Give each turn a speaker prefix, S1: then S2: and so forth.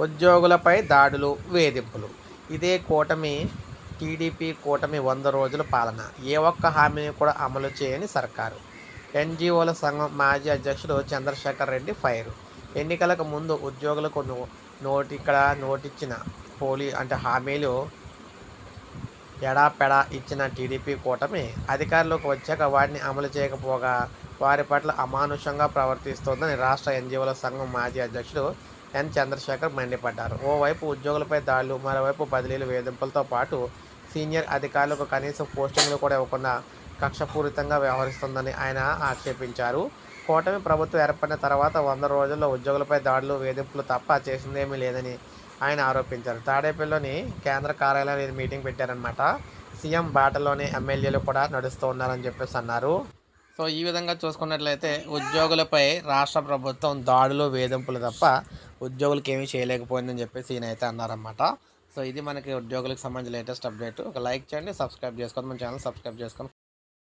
S1: ఉద్యోగులపై దాడులు వేధింపులు. ఇదే కూటమి టీడీపీ కూటమి వంద రోజుల పాలన. ఏ ఒక్క హామీని కూడా అమలు చేయని సర్కారు. ఎన్జిఓల సంఘం మాజీ అధ్యక్షుడు చంద్రశేఖర్ రెడ్డి ఫైర్. ఎన్నికలకు ముందు ఉద్యోగులకు నో- నోటి ఇక్కడ నోటిచ్చిన పోలీ అంటే హామీలు ఎడాపెడా ఇచ్చిన టీడీపీ కూటమి అధికారంలోకి వచ్చాక వాటిని అమలు చేయకపోగా వారి పట్ల అమానుషంగా ప్రవర్తిస్తోందని రాష్ట్ర ఎన్జిఓల సంఘం మాజీ అధ్యక్షుడు ఎన్. చంద్రశేఖర్ మండిపడ్డారు. ఓవైపు ఉద్యోగులపై దాడులు మరోవైపు బదిలీలు వేధింపులతో పాటు సీనియర్ అధికారులకు కనీసం పోస్టింగ్లు కూడా ఇవ్వకుండా కక్షపూరితంగా వ్యవహరిస్తుందని ఆయన ఆక్షేపించారు. కూటమి ప్రభుత్వం ఏర్పడిన తర్వాత వంద రోజుల్లో ఉద్యోగులపై దాడులు వేధింపులు తప్ప చేసిందేమీ లేదని ఆయన ఆరోపించారు. తాడేపల్లిలోని కేంద్ర కార్యాలయంలో మీటింగ్ పెట్టారనమాట సీఎం బాటలోనే ఎమ్మెల్యేలు కూడా నడుస్తూ ఉన్నారని చెప్పేసి అన్నారు. సో ఈ విధంగా చూసుకున్నట్లయితే ఉద్యోగులపై రాష్ట్ర ప్రభుత్వం దాడులు వేధింపులు తప్ప ఉద్యోగులకి ఏమీ చేయలేకపోయిందని చెప్పేసి ఈయన అయితే అన్నారన్నమాట. సో ఇది మనకి ఉద్యోగులకు సంబంధించిన లేటెస్ట్ అప్డేట్. ఒక లైక్ చేయండి సబ్స్క్రైబ్ చేసుకోండి మన ఛానల్ సబ్స్క్రైబ్ చేసుకొని